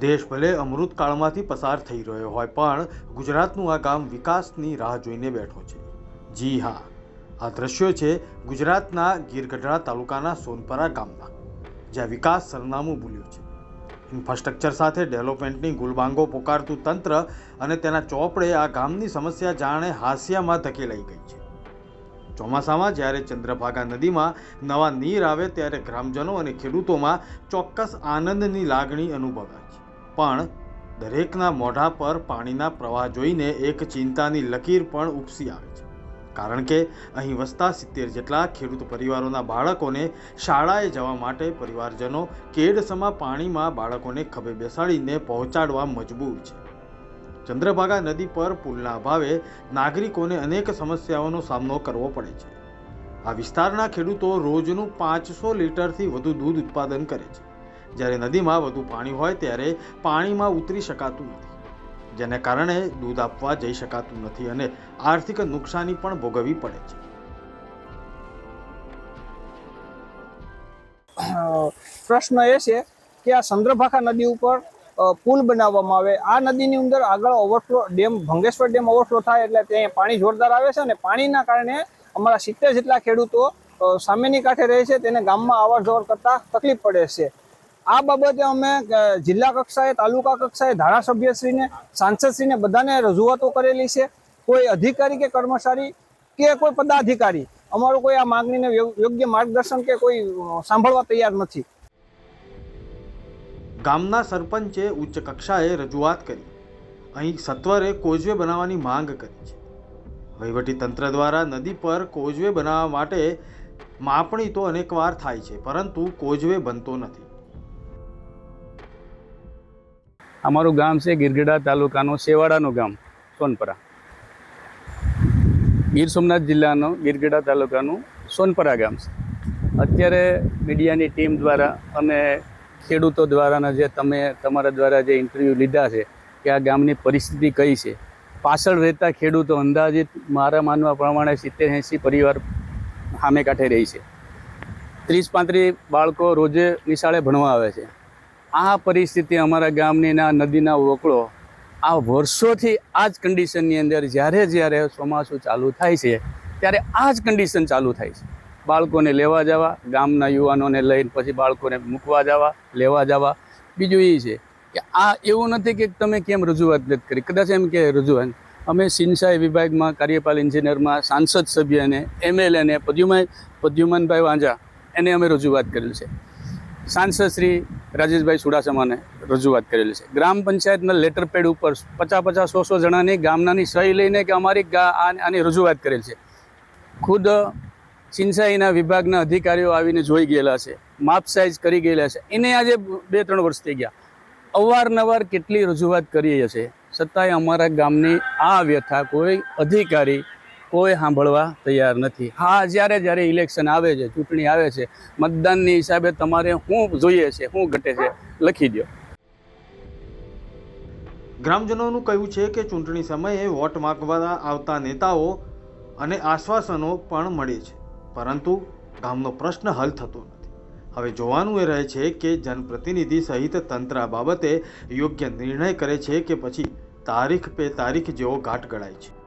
દેશ ભલે અમૃતકાળમાંથી પસાર થઈ રહ્યો હોય, પણ ગુજરાતનું આ ગામ વિકાસની રાહ જોઈને બેઠો છે. જી હા, આ દ્રશ્યો છે ગુજરાતના ગીરગઢડા તાલુકાના સોનપરા ગામના જ્યાં વિકાસ સરનામું ભૂલ્યું છે. ઇન્ફ્રાસ્ટ્રક્ચર સાથે ડેવલપમેન્ટની ગુલબાંગો પોકારતું તંત્ર અને તેના ચોપડે આ ગામની સમસ્યા જાણે હાંસિયામાં ધકેલાઈ ગઈ છે. ચોમાસામાં જ્યારે ચંદ્રભાગા નદીમાં નવા નીર આવે, ત્યારે ગ્રામજનો અને ખેડૂતોમાં ચોક્કસ આનંદની લાગણી અનુભવાય છે. પણ દરેકના મોઢા પર પાણીના પ્રવાહ જોઈને એક ચિંતાની લકીર પણ ઉપસી આવે છે. કારણ કે અહીં વસતા સિત્તેર જેટલા ખેડૂત પરિવારોના બાળકોને શાળાએ જવા માટે પરિવારજનો કેડસમા પાણીમાં બાળકોને ખભે બેસાડીને પહોંચાડવા મજબૂર છે. ચંદ્રભાગા નદી પર પુલના અભાવે નાગરિકોને અનેક સમસ્યાઓનો સામનો કરવો પડે છે. આ વિસ્તારના ખેડૂતો રોજનું પાંચસો લીટરથી વધુ દૂધ ઉત્પાદન કરે છે. જ્યારે નદીમાં વધુ પાણી હોય ત્યારે પાણીમાં ઉતરી શકાતું નથી. જેને કારણે દૂધ આપવા જઈ શકાતું નથી અને આર્થિક નુકસાની પણ ભોગવવી પડે છે. પ્રશ્ન એ છે કે આ ચંદ્રભાખા નદી ઉપર પુલ બનાવવામાં આવે. આ નદીની અંદર આગળ overflow dam, Bhangeshwar dam overflow થાય એટલે ત્યાં પાણી જોરદાર આવે છે અને પાણીના કારણે અમારા સિત્તેર જેટલા ખેડૂતો સામેની કાંઠે રહે છે. તેને ગામમાં અવર જવર કરતા તકલીફ પડે છે. આ બાબતે અમે જિલ્લા કક્ષાએ, તાલુકા કક્ષાએ ધારાસભ્યશ્રીને, સાંસદશ્રીને બધાને રજૂઆતો કરેલી છે. કોઈ અધિકારી કે કર્મચારી કે કોઈ પદાધિકારી, અમારું કોઈ આ માગણીને યોગ્ય માર્ગદર્શન કે કોઈ સાંભળવા તૈયાર નથી. ગામના સરપંચે ઉચ્ચ કક્ષાએ રજૂઆત કરી. અહીં સત્વરે કોઝવે બનાવવાની માંગ કરી છે. તંત્ર દ્વારા નદી પર કોઝવે બનાવવા માટે માપણી તો અનેકવાર થાય છે, પરંતુ કોઝવે બનતો નથી. અમારું ગામ છે ગીરગઢા તાલુકાનું સેવાડાનું ગામ, સોનપરા. ગીર સોમનાથ જિલ્લાનું ગીરગઢા તાલુકાનું સોનપરા ગામ છે. અત્યારે મીડિયાની ટીમ દ્વારા અને ખેડૂતો દ્વારાના જે તમે, તમારા દ્વારા જે ઇન્ટરવ્યૂ લીધા છે કે આ ગામની પરિસ્થિતિ કઈ છે? પાછળ રહેતા ખેડૂતો અંદાજિત મારા માનવા પ્રમાણે સિત્તેર એંસી પરિવાર સામે કાંઠે રહી છે. ત્રીસ પાંત્રીસ બાળકો રોજે નિશાળે ભણવા આવે છે. આ પરિસ્થિતિ અમારા ગામની ના નદીના વોકળો આ વર્ષોથી આ જ કન્ડિશનની અંદર જ્યારે જ્યારે ચોમાસું ચાલુ થાય છે, ત્યારે આ જ કન્ડિશન ચાલુ થાય છે. બાળકોને લેવા જવા, ગામના યુવાનોને લઈને પછી બાળકોને મૂકવા જવા, લેવા જવા. બીજું એ છે કે આ એવું નથી કે તમે કેમ રજૂઆત નથી કરી. કદાચ એમ કે રજૂઆત. અમે સિંચાઈ વિભાગમાં કાર્યપાલ ઇન્જિનિયરમાં સાંસદ સભ્યને એમએલએને પદ્યુમાન પદ્યુમાનભાઈ વાંઝા, એને અમે રજૂઆત કરેલ છે. સાંસદ શ્રી રાજેશભાઈ ચુડાસમાને રજૂઆત કરેલી છે. ગ્રામ પંચાયતના લેટર પેડ ઉપર પચાસ પચાસ સો સો જણાની ગામનાની સહી લઈને કે અમારી આની રજૂઆત કરેલ છે. ખુદ સિંચાઈના વિભાગના અધિકારીઓ આવીને જોઈ ગયેલા છે, માપ સાઇઝ કરી ગયેલા છે. એને આજે બે ત્રણ વર્ષ થઈ ગયા. અવારનવાર કેટલી રજૂઆત કરીએ છીએ. છતાંય અમારા ગામની આ વ્યથા કોઈ અધિકારી કોઈ સાંભળવા તૈયાર નથી. હા, જ્યારે જ્યારે ઇલેક્શન આવે છે, ચૂંટણી આવે છે, મતદાનની હિસાબે તમારે શું જોઈએ છે શું ઘટે છે, લખી દો ગ્રામજનોનું કહેવું છે કે ચૂંટણી સમયે વોટ માગવા આવતા નેતાઓ અને આશ્વાસનો પણ મળે છે. પરંતુ ગામનો પ્રશ્ન હલ થતો નથી. હવે જોવાનું એ રહે છે કે જનપ્રતિનિધિ સહિત તંત્ર બાબતે યોગ્ય નિર્ણય કરે છે કે પછી તારીખ પે તારીખ જેવો ઘાટ ગળાય છે.